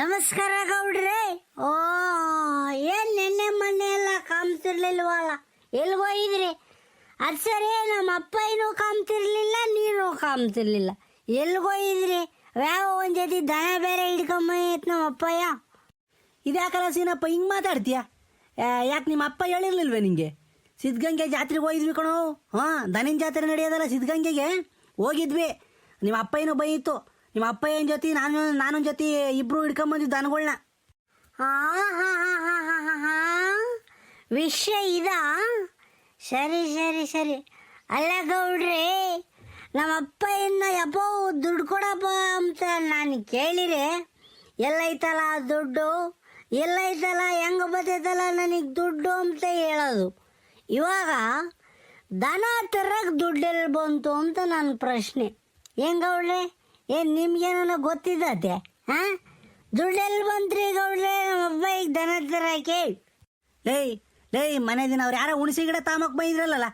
ನಮಸ್ಕಾರ ಗೌಡ್ರಿ. ಓ, ಏನ್ ನಿನ್ನೆ ಮೊನ್ನೆ ಎಲ್ಲ ಕಾಮ್ತಿರ್ಲಿಲ್ವಲ್ಲ? ಎಲ್ಗೋ ಇದ್ರಿ? ಅದು ಸರಿ ನಮ್ಮ ಅಪ್ಪ ಏನೂ ಕಾಮ್ತಿರ್ಲಿಲ್ಲ, ನೀನು ಕಾಮ್ತಿರ್ಲಿಲ್ಲ. ಎಲ್ಗೋ ಇದ್ರಿ? ಯಾವ ಒಂದ್ ಜೊತೆ ದನ ಬೇರೆ ಹಿಡ್ಕೊಂಬೈತ್ ನಮ್ಮ ಅಪ್ಪಯ್ಯ. ಇದ್ಯಾಕಲ್ಲ ಸೀನಪ್ಪ, ಹಿಂಗೆ ಮಾತಾಡ್ತೀಯ? ಯಾಕೆ ನಿಮ್ಮ ಅಪ್ಪ ಹೇಳಿರ್ಲಿಲ್ವೇ ನಿಂಗೆ? ಸಿದ್ಧಗಂಗೆ ಜಾತ್ರೆಗೆ ಹೋಗಿದ್ವಿ ಕಣೋ. ಹಾಂ, ದನಿನ ಜಾತ್ರೆ ನಡೆಯೋದಲ್ಲ ಸಿದ್ಧಗಂಗೆಗೆ? ಹೋಗಿದ್ವಿ. ನಿಮ್ಮ ಅಪ್ಪ ಏನೋ ನಿಮ್ಮ ಅಪ್ಪ ಏನ್ ಜೊತೆ, ನಾನು, ನಾನೊಂದು ಜೊತೆ ಇಬ್ರು ಹಿಡ್ಕೊಂಬಂದಿದ್ದು ದನಗಳನ್ನ ವಿಷಯ ಇದಾ. ಸರಿ ಸರಿ ಸರಿ. ಅಲ್ಲ ಗೌಡ್ರಿ, ನಮ್ಮ ಅಪ್ಪ ಇನ್ನ ಯಪ್ಪೋ ದುಡ್ಡು ಕೊಡಪ್ಪ ಅಂತ ನಾನು ಕೇಳಿರಿ ಎಲ್ಲೈತಲ್ಲ ದುಡ್ಡು? ಎಲ್ಲೈತಲ್ಲ, ಹೆಂಗ ಬರ್ತೈತಲ್ಲ ನನಗೆ ದುಡ್ಡು ಅಂತ ಹೇಳೋದು. ಇವಾಗ ದನ ತರಕ್ಕೆ ದುಡ್ಡೆಲ್ಲಿ ಬಂತು ಅಂತ ನನ್ನ ಪ್ರಶ್ನೆ. ಗೌಡ್ರೆ? ಏನು ನಿಮ್ಗೇನೋ ಗೊತ್ತಿದ್ದತೆ ಹಾಂ ದುಡ್ಡೆಲ್ಲಿ ಬಂತ್ರಿ ಗೌಡ್ರೆ ನಮ್ಮ ಅಪ್ಪ ಈಗ ದನ ತರ ಲೇಯ್ ಲೇಯ್ ಮನೆ ದಿನ ಅವ್ರು ಯಾರೋ ಹುಣಸೆ ಗಿಡ ತಾಮಕ್ ಬೈದ್ರಲ್ಲ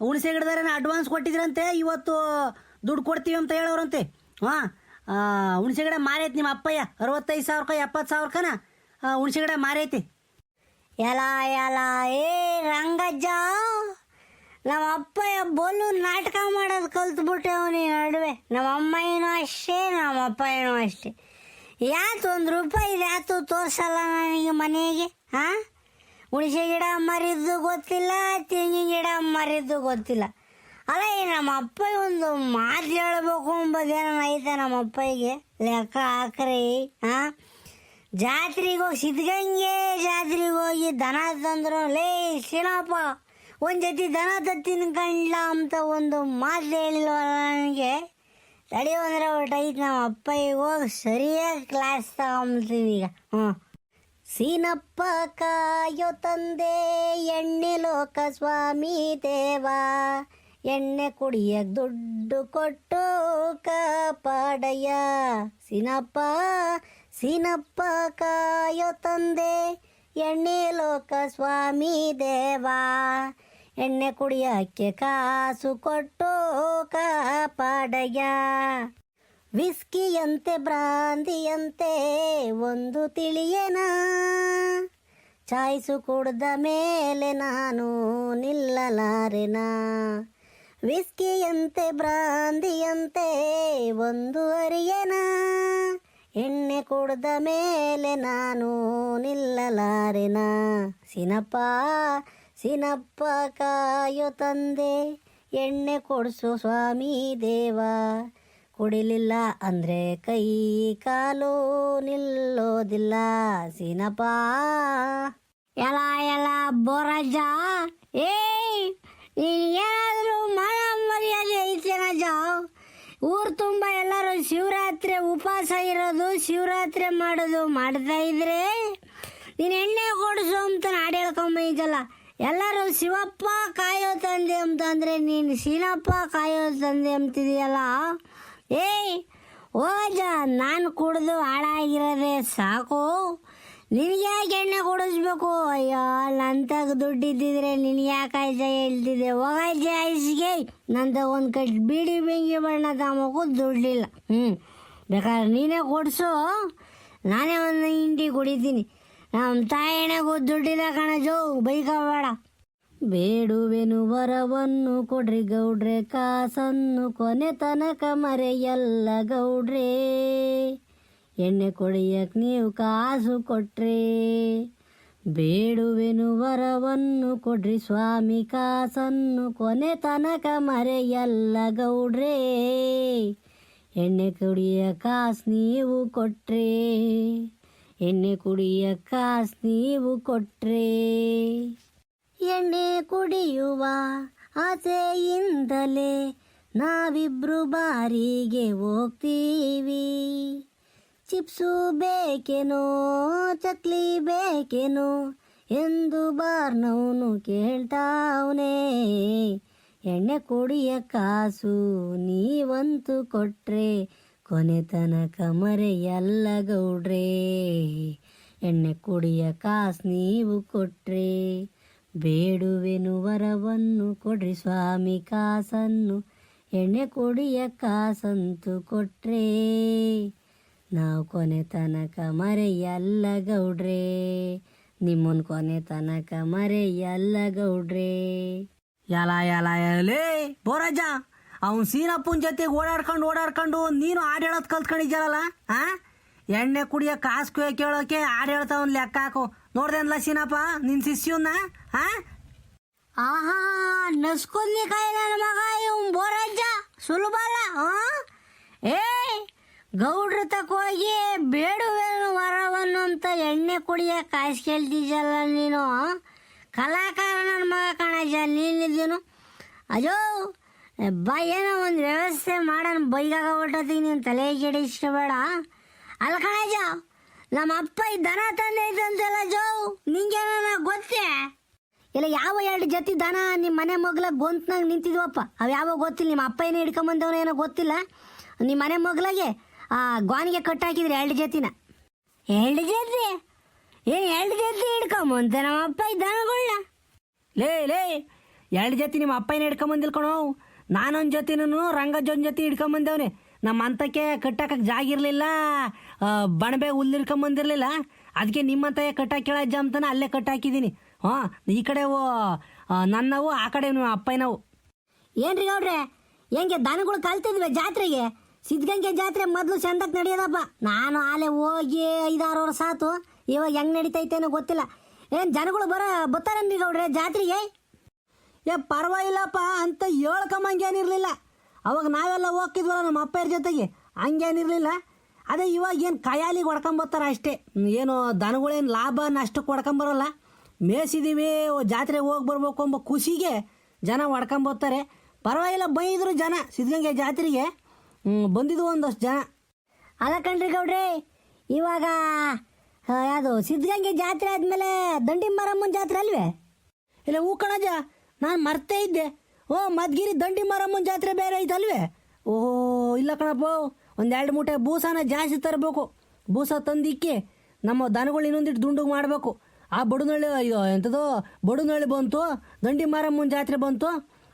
ಹುಣಸೆ ಗಿಡದಾರ ಅಡ್ವಾನ್ಸ್ ಕೊಟ್ಟಿದ್ರಂತೆ ಇವತ್ತು ದುಡ್ಡು ಕೊಡ್ತೀವಿ ಅಂತ ಹೇಳೋರಂತೆ. ಹಾಂ ಹುಣಸೆ ಗಿಡ ಮಾರೈತಿ ನಿಮ್ಮ ಅಪ್ಪಯ್ಯ. ಅರವತ್ತೈದು ಸಾವಿರಕ್ಕ ಎಪ್ಪತ್ತು ಸಾವಿರಕ್ಕನ ಹುಣಸೆ ಗಿಡ ಮಾರೈತಿ. ಎಲ್ಲ ಎಲ್ಲ ಏ ರಂಗಜ್ಜ! ನಮ್ಮ ಅಪ್ಪ ಬೋಲು ನಾಟಕ ಮಾಡೋದು ಕಲ್ತ್ಬಿಟ್ಟೆ ಅವನಿ ನಡುವೆ. ನಮ್ಮ ಅಮ್ಮ ಏನೋ ಅಷ್ಟೇ, ನಮ್ಮ ಅಪ್ಪ ಏನೋ ಅಷ್ಟೇ. ಯಾತು ಒಂದು ರೂಪಾಯಿ ಯಾತು ತೋರಿಸಲ್ಲ ನನಗೆ ಮನೆಗೆ ಹಾ ಹುಣಸೆ ಗಿಡ ಮರಿದ್ದು ಗೊತ್ತಿಲ್ಲ, ತೆಂಗಿನ ಗಿಡ ಮರಿದ್ದು ಗೊತ್ತಿಲ್ಲ. ಅಲ್ಲ ಈ ನಮ್ಮ ಅಪ್ಪ ಒಂದು ಮಾತು ಹೇಳ್ಬೇಕು ಅಂಬೋದೇನೋ ಐತೆ ನಮ್ಮ ಅಪ್ಪಗೆ. ಲೆಕ್ಕ ಹಾಕ್ರಿ ಹಾ ಜಾತ್ರೆಗೆ ಹೋಗಿ ಸಿದ್ಧಗಂಗೆ ಜಾತ್ರೆಗೆ ಹೋಗಿ ದನ ತಂದ್ರು, ಲೇ ಶಿನಪ್ಪ. ಒಂದು ಜೊತೆ ದನ ತತ್ತಿನ ಕಂಡ್ಲ ಅಂತ ಒಂದು ಮಾತು ಹೇಳಿಲ್ವ ನನಗೆ? ತಡಿ ಅಂದ್ರೆ ಒಟ್ಟೈತೆ ನಮ್ಮ ಅಪ್ಪಗೆ ಹೋಗಿ ಸರಿಯಾಗಿ ಕ್ಲಾಸ್ ತಗೊಂಬತ್ತೀವಿ ಈಗ. ಹ್ಞೂ ಸೀನಪ್ಪ ಕಾಯೋ ತಂದೆ, ಎಣ್ಣೆ ಲೋಕ ಸ್ವಾಮಿ ದೇವ. ಎಣ್ಣೆ ಕುಡಿಯಕ್ ದುಡ್ಡು ಕೊಟ್ಟು ಕಾಪಾಡಯ್ಯ. ಸೀನಪ್ಪ ಸೀನಪ್ಪ ಕಾಯೋ ತಂದೆ, ಎಣ್ಣೆ ಲೋಕ ಸ್ವಾಮಿ ದೇವ. ಎಣ್ಣೆ ಕುಡಿಯಕ್ಕೆ ಕಾಸು ಕೊಟ್ಟು ಕಾಪಾಡಯ್ಯ. ವಿಸ್ಕಿಯಂತೆ, ಬ್ರಾಂದಿಯಂತೆ ಒಂದು ತಿಳಿಯನ. ಚಾಯ್ಸು ಕುಡ್ದ ಮೇಲೆ ನಾನು ನಿಲ್ಲಲಾರೆನ. ವಿಸ್ಕಿಯಂತೆ, ಬ್ರಾಂದಿಯಂತೆ ಒಂದು ಅರಿಯನ. ಎಣ್ಣೆ ಕುಡ್ದ ಮೇಲೆ ನಾನು ನಿಲ್ಲಲಾರೆನ. ಸಿನಪ್ಪ ಸಿನಪ್ಪ ಕಾಯೋ ತಂದೆ, ಎಣ್ಣೆ ಕೊಡಿಸು ಸ್ವಾಮಿ ದೇವ. ಕುಡಿಲಿಲ್ಲ ಅಂದ್ರೆ ಕೈ ಕಾಲು ನಿಲ್ಲೋದಿಲ್ಲ. ಸಿನಪ್ಪ. ಎಲ ಎಲ ಬೋರಜ್ಜ. ಏಯ್ ಏನಾದರೂ ಮಾನ ಮರ್ಯಾದೆ ಐತೇನಜ್ಜ ಊರು ತುಂಬ ಎಲ್ಲರೂ ಶಿವರಾತ್ರಿ ಉಪವಾಸ ಇರೋದು, ಶಿವರಾತ್ರಿ ಮಾಡೋದು ಮಾಡ್ತಾ ಇದ್ರೆ ನೀನು ಎಣ್ಣೆ ಕೊಡಿಸು ಅಂತ ನಾಡು ಹೇಳ್ಕೊಂಬೈತಲ್ಲ ಎಲ್ಲರೂ ಶಿವಪ್ಪ ಕಾಯೋ ತಂದೆ ಅಂತಂದ್ರೆ ನೀನು ಶೀನಪ್ಪ ಕಾಯೋ ತಂದೆ ಅಂತಿದೆಯಲ್ಲ? ಏಯ್ ಓಜ ನಾನು ಕುಡಿದು ಹಾಳಾಗಿರೋದೇ ಸಾಕು. ನಿನಗೆ ಎಣ್ಣೆ ಕುಡಿಸ್ಬೇಕು? ಅಯ್ಯೋ ನಂತಾಗ ದುಡ್ಡು ಇದ್ದಿದ್ರೆ ನಿನಗೆ ಯಾಕೆ ಆಯ್ಸ ಹೇಳ್ತಿದ್ದೆ? ಹೋಗಜ್ಜ ಐಸ್ಗೆ? ನಂತ ಒಂದು ಕಟ್ ಬಿಡಿ ಬೆಂಕಿ ಬಣ್ಣ ತಗೋಕು ದುಡ್ಡಿಲ್ಲ ಹ್ಞೂ ಬೇಕಾದ್ರೆ ನೀನೇ ಕೊಡಿಸು. ನಾನೇ ಒಂದು ಹಿಂಡಿ ಕುಡಿತೀನಿ. ನಮ್ಮ ತಾಯಿನಗೂ ದುಡ್ಡಿಲ್ಲ ಕಣಜೋ ಬೈಕ ಬೇಡ ಬೇಡುವೆನು ವರವನ್ನು ಕೊಡ್ರಿ ಗೌಡ್ರೆ, ಕಾಸನ್ನು ಕೊನೆ ತನಕ ಮರೆಯಲ್ಲ ಗೌಡ್ರೆ. ಎಣ್ಣೆ ಕೊಡಿಯಕ್ ನೀವು ಕಾಸು ಕೊಟ್ರೆ. ಬೇಡುವೆನು ವರವನ್ನು ಕೊಡ್ರಿ ಸ್ವಾಮಿ, ಕಾಸನ್ನು ಕೊನೆ ತನಕ ಮರೆಯಲ್ಲ ಗೌಡ್ರೆ. ಎಣ್ಣೆ ಕುಡಿಯ ಕಾಸು ನೀವು ಕೊಟ್ರೆ. ಎಣ್ಣೆ ಕುಡಿಯ ಕಾಸ್ ನೀವು ಕೊಟ್ರೆ. ಎಣ್ಣೆ ಕುಡಿಯುವ ಆಸೆಯಿಂದಲೇ ನಾವಿಬ್ರು ಬಾರಿಗೆ ಹೋಗ್ತೀವಿ. ಚಿಪ್ಸು ಬೇಕೇನೋ, ಚಕ್ಲಿ ಬೇಕೇನೋ ಎಂದು ಬಾರ್ನವನು ಕೇಳ್ತಾವನೆ. ಎಣ್ಣೆ ಕುಡಿಯ ಕಾಸು ನೀವಂತೂ ಕೊಟ್ರೆ ಕೊನೆ ತನಕ ಮರೆಯಲ್ಲ ಗೌಡ್ರೇ. ಎಣ್ಣೆ ಕುಡಿಯ ಕಾಸು ನೀವು ಕೊಟ್ರೆ. ಬೇಡುವೆನು ವರವನ್ನು ಕೊಡ್ರಿ ಸ್ವಾಮಿ ಕಾಸನ್ನು. ಎಣ್ಣೆ ಕುಡಿಯ ಕಾಸಂತು ಕೊಟ್ರೆ. ನಾವು ಕೊನೆ ತನಕ ಮರೆಯಲ್ಲ ಗೌಡ್ರೆ. ನಿಮ್ಮನ್ ಕೊನೆ ತನಕ ಮರೆಯಲ್ಲ ಗೌಡ್ರೆ. ಎಲ್ಲ ಎಲ್ಲ ಎಲೇ ಬೋರಾಜ ಅವ್ನು ಸೀನಪ್ಪನ ಜೊತೆಗೆ ಓಡಾಡ್ಕೊಂಡು ಓಡಾಡ್ಕೊಂಡು ನೀನು ಹಾಡು ಹೇಳೋದು ಕಲ್ತ್ಕೊಂಡಿದ್ಯಲ್ಲ ಆ? ಎಣ್ಣೆ ಕುಡಿಯೋ ಕಾಸು ಕೇಳೋಕೆ ಹಾಡು ಹೇಳ್ತಾವನ್ ಲೆಕ್ಕ ಹಾಕು. ನೋಡ್ದೇನಲ್ಲ ಸೀನಪ್ಪ ನಿನ್ನ ಶಿಷ್ಯನ್ನ? ಆಹಾ ನಸ್ಕೊಂದಿ ಕಾಯಿ ನನ್ನ ಮಗ ಇವ್ ಬೋರಜ್ಜ. ಸುಲಭ ಅಲ್ಲ? ಏ, ಗೌಡ್ರ ತಕ ಹೋಗಿ ಬೇಡುವೆನು ವರವನ್ನು ಅಂತ ಎಣ್ಣೆ ಕುಡಿಯ ಕಾಸು ಕೇಳ್ತಿದ್ದಲ್ಲ ನೀನು ಕಲಾಕಾರ ನನ್ನ ಮಗ ಕಾಣಜ್ಜ ನೀನಿದ್ದೀನು ಅಜೋ ಬಾ, ಏನೋ ಒಂದು ವ್ಯವಸ್ಥೆ ಮಾಡೋಣ. ಬೈಗಾಗ ಹೊಟ್ಟೋತಿಗೆ ನೀನು ತಲೆ ಬೇಡ ಅಲ್ಲ ಕಣಜ ನಮ್ಮ ಅಪ್ಪ ಈ ದನ ತಂದೈತಂತೆಲ್ಲ ಜೋ ನಿಂಗೇನ ಗೊತ್ತೇ? ಇಲ್ಲ, ಯಾವ ಎರಡು ಜೊತೆ ದನ ನಿಮ್ಮ ಮನೆ ಮಗ್ಲ ಗೊಂತ್ನಾಗ ನಿಂತಿದ್ವಪ್ಪ? ಅವು ಯಾವಾಗ ಗೊತ್ತಿಲ್ಲ, ನಿಮ್ಮ ಅಪ್ಪ ಏನೋ ಹಿಡ್ಕೊಂಬಂದವನ ಏನೋ ಗೊತ್ತಿಲ್ಲ. ನಿಮ್ಮ ಮನೆ ಮಗ್ಲಾಗೆ, ಆ ಗೋನಿಗೆ ಕಟ್ಟಾಕಿದ್ರಿ ಎರಡು ಜೊತಿನ. ಎರಡು ಜೊತೆ? ಏ, ಎರಡು ಜೊತೆ ಹಿಡ್ಕೊಂಬಂತ ನಮ್ಮ ಅಪ್ಪ ಈ ದನಗಳನ್ನ ಲೇ ಲೇ, ಎರಡು ಜೊತೆ ನಿಮ್ಮ ಅಪ್ಪ ಏನು ಕಣೋ? ನಾನೊಂದು ಜೊತೆನೂ ರಂಗಜ್ಜನ್ ಜೊತೆ ಹಿಡ್ಕೊಂಬಂದೇವ್ನಿ. ನಮ್ಮ ಅಂತಕ್ಕೆ ಕಟ್ಟಾಕಕ್ಕೆ ಜಾಗ ಇರಲಿಲ್ಲ. ಬಣಬೆ ಹುಲ್ಲು ಹಿಡ್ಕೊಂಬಂದಿರಲಿಲ್ಲ. ಅದಕ್ಕೆ ನಿಮ್ಮಂತ ಕಟ್ಟಾಕಿ ಅಜ್ಜ ಅಂತಾನೆ ಅಲ್ಲೇ ಕಟ್ಟಾಕಿದ್ದೀನಿ ಹಾಂ, ಈ ಕಡೆ ಓ ನನ್ನವು, ಆ ಕಡೆ ಅಪ್ಪಯ್ಯನವು. ಏನ್ರಿ ಗೌಡ್ರೆ? ಹೆಂಗೆ ದನಗಳು ಕಲ್ತಿದ್ವಿ ಜಾತ್ರೆಗೆ? ಸಿದ್ಧಗಂಗೆ ಜಾತ್ರೆ ಮೊದಲು ಚಂದಕ್ಕೆ ನಡೆಯೋದಪ್ಪ. ನಾನು ಆಲೆ ಹೋಗಿ ಐದಾರು ವರ್ಷ ಆತು. ಇವಾಗ ಹೆಂಗೆ ನಡೀತೈತೇನೋ ಗೊತ್ತಿಲ್ಲ. ಏನು ಜನಗಳು ಬರ ಬರ್ತಾರನ್ರಿ ಗೌಡ್ರೆ ಜಾತ್ರೆಗೆ? ಏ, ಪರವಾಗಿಲ್ಲಪ್ಪ ಅಂತ ಹೇಳ್ಕೊಂಬಂಗೇನಿರಲಿಲ್ಲ. ಅವಾಗ ನಾವೆಲ್ಲ ಹೋಗ್ತಿದ್ವಲ್ಲ ನಮ್ಮ ಅಪ್ಪರ ಜೊತೆಗೆ. ಹಂಗೇನಿರಲಿಲ್ಲ. ಅದೇ ಇವಾಗ ಏನು ಕಯಾಲಿಗೆ ಹೊಡ್ಕೊಂಬರ್ತಾರೆ ಅಷ್ಟೇ. ಏನು ದನಗಳೇನು ಲಾಭ ನಷ್ಟಕ್ಕೆ ಹೊಡ್ಕೊಂಬರಲ್ಲ. ಮೇಯಿಸಿದ್ದೀವಿ ಜಾತ್ರೆಗೆ ಹೋಗಿ ಬರ್ಬೇಕು ಎಂಬ ಖುಷಿಗೆ ಜನ ಹೊಡ್ಕೊಂಬರ್ತಾರೆ ಪರವಾಗಿಲ್ಲ, ಬೈದ್ರು ಜನ ಸಿದ್ಧಗಂಗೆ ಜಾತ್ರೆಗೆ. ಬಂದಿದ್ದು ಒಂದಷ್ಟು ಜನ. ಅಲ್ಲ ಕಣ್ರಿ ಗೌಡ್ರಿ, ಇವಾಗ ಯಾವುದು ಸಿದ್ಧಗಂಗೆ ಜಾತ್ರೆ ಆದಮೇಲೆ ದಂಡಿ ಮಾರಮ್ಮನ ಜಾತ್ರೆ ಅಲ್ವೇ? ಇಲ್ಲ ಹೂ ಕಣಜ ನಾನು ಮರ್ತೇ ಇದ್ದೆ. ಓ, ಮದ್ಗಿರಿ ದಂಡಿ ಮಾರಮ್ಮನ ಜಾತ್ರೆ ಬೇರೆ ಐತಲ್ವೇ? ಓಹೋ, ಇಲ್ಲ ಕಣಪ್ಪ. ಒಂದು ಎರಡು ಮೂಟೆ ಬೂಸಾನ ಜಾಸ್ತಿ ತರಬೇಕು. ಬೂಸ ತಂದಿಕ್ಕಿ ನಮ್ಮ ದನಗಳು ಇನ್ನೊಂದಿಟ್ಟು ದುಂಡುಗೆ ಮಾಡಬೇಕು. ಆ ಬಡನಳ್ಳಿ ಅಯ್ಯೋ ಎಂಥದೋ ಬಡನಳ್ಳಿ ಬಂತು, ದಂಡಿ ಮಾರಮ್ಮನ ಜಾತ್ರೆ ಬಂತು.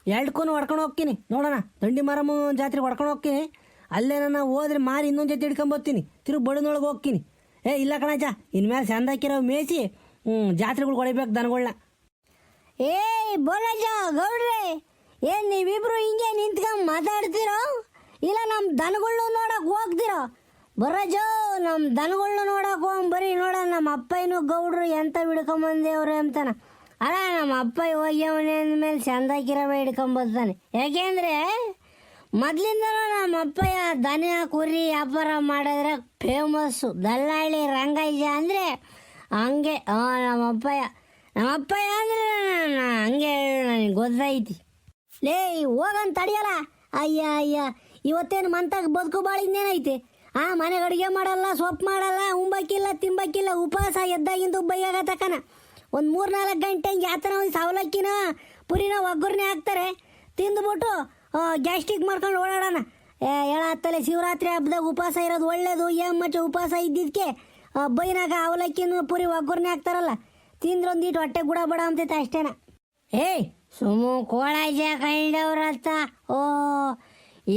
ಎರಡಕ್ಕೂ ಹೊಡ್ಕೊಂಡು ಹೋಗ್ತೀನಿ. ನೋಡೋಣ, ದಂಡಿ ಮಾರಮ್ಮನ ಜಾತ್ರೆಗೆ ಹೊಡ್ಕೊಂಡು ಹೋಗ್ತೀನಿ. ಅಲ್ಲೇ ನಾನು ಹೋದ್ರೆ ಮಾರಿ ಇನ್ನೊಂದು ಜೊತೆ ಹಿಡ್ಕೊಂಬರ್ತೀನಿ ತಿರುಗಿ ಬಡನೊಳಗೆ ಹೋಗ್ತೀನಿ. ಏ, ಇಲ್ಲ ಕಣಜ ಇನ್ಮೇಲೆ ಚಂದಾಕಿರೋ ಹ್ಞೂ ಜಾತ್ರೆಗಳು ಹೊಡಿಬೇಕು ದನಗಳನ್ನ ಏ ಬೋಲಜ, ಗೌಡ್ರೆ, ಏನ್ ನೀವಿಬ್ರು ಹಿಂಗೆ ನಿಂತ್ಕೊಂಡ್ ಮಾತಾಡ್ತಿರೋ? ಇಲ್ಲ ನಮ್ಮ ದನಗಳ್ನು ನೋಡಕ್ ಹೋಗ್ತಿರೋ? ಬರಜೋ ನಮ್ಮ ದನಗಳ್ನು ನೋಡಕ್ ಹೋಗ್ ಬರೀ, ನೋಡ ನಮ್ಮ ಅಪ್ಪಯ್ಯನು ಗೌಡ್ರು ಎಂತ ಹಿಡ್ಕೊಂಬಂದೇವ್ರೆ ಅಂತಾನ. ಅಲ್ಲ ನಮ್ಮ ಅಪ್ಪ ಹೋಗ್ಯವನೆ ಅಂದ್ಮೇಲೆ ಚಂದಾಕಿರವ ಹಿಡ್ಕೊಂಬರ್ತಾನೆ ಯಾಕೆಂದ್ರೆ, ಮೊದ್ಲಿಂದನೂ ನಮ್ಮ ಅಪ್ಪಯ್ಯ ದನ, ಕುರಿ ವ್ಯಾಪಾರ ಮಾಡಿದ್ರೆ ಫೇಮಸ್ಸು ದಲ್ಲಾಳಿ ರಂಗಯ್ಯ ಅಂದ್ರೆ ಹಂಗೆ ನಮ್ಮ ಅಪ್ಪಯ್ಯ ನಮ್ಮ ಅಪ್ಪ ಅಂದ್ರೆ ಹಂಗೆ ನನಗೆ ಗೊತ್ತೈತಿ ಲೇ ಹೋಗಂತ ತಡಿಯಲ್ಲ. ಅಯ್ಯ ಅಯ್ಯ, ಇವತ್ತೇನು ಮಂತಾಗ ಬದುಕು ಇನ್ನೇನೈತೆ? ಆ, ಮನೆಗೆ ಅಡುಗೆ ಮಾಡಲ್ಲ, ಸೊಪ್ಪು ಮಾಡಲ್ಲ ಉಂಬಕ್ಕಿಲ್ಲ ತಿಂಬಕ್ಕಿಲ್ಲ ಉಪವಾಸ ಎದ್ದಾಗಿಂದ ಬೈಯಾಗ ತಕನ. ಒಂದು ಮೂರು ನಾಲ್ಕು ಗಂಟೆ ಯಾತನ ಒಂದು ಸವಲಕ್ಕಿನ, ಪುರಿನ ಒಗ್ಗರಣೆ ಹಾಕ್ತಾರೆ. ತಿಂದುಬಿಟ್ಟು ಗ್ಯಾಸ್ಟ್ರಿಕ್ ಮಾಡ್ಕೊಂಡು ಓಡಾಡೋಣ. ಹೇಳತ್ತಲೆ ಶಿವರಾತ್ರಿ ಹಬ್ಬದಾಗ ಉಪವಾಸ ಇರೋದು ಒಳ್ಳೇದು. ಮಚ್ಚ ಉಪವಾಸ ಇದ್ದಿದ್ದಕ್ಕೆ ಬೈನಾಗ ಅವಲಕ್ಕಿನೂ ಪುರಿ ಒಗ್ಗರಣೆ ಹಾಕ್ತಾರಲ್ಲ. ತಿಂದ್ರೆ ಒಂದಿಟ್ಟು ಹೊಟ್ಟೆ ಗುಡ ಬಡ ಅಂತೈತೆ ಅಷ್ಟೇನ. ಏಯ್ ಸುಮ್ಮ ಕೋಳಾಜ ಕಂಡವ್ರತ್ತ ಓ,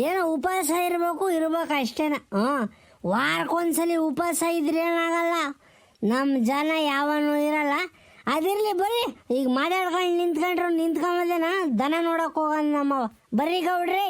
ಏನೋ ಉಪವಾಸ ಇರಬೇಕು, ಇರ್ಬೇಕು ಅಷ್ಟೇನ. ಹಾಂ ವಾರಕ್ಕೊಂದ್ಸಲಿ ಉಪವಾಸ ಇದ್ರೆ ಏನಾಗಲ್ಲ. ನಮ್ಮ ಜನ ಯಾವನು ಇರಲ್ಲ. ಅದಿರಲಿ ಬರ್ರಿ, ಈಗ ಮಾತಾಡ್ಕೊಂಡು ನಿಂತ್ಕೊಂಡ್ರು ನಿಂತ್ಕೊಂಬದೇನ? ದನ ನೋಡಕ್ ಹೋಗೋಣ ನಮ್ಮ ಬರ್ರಿ ಗೌಡ್ರಿ.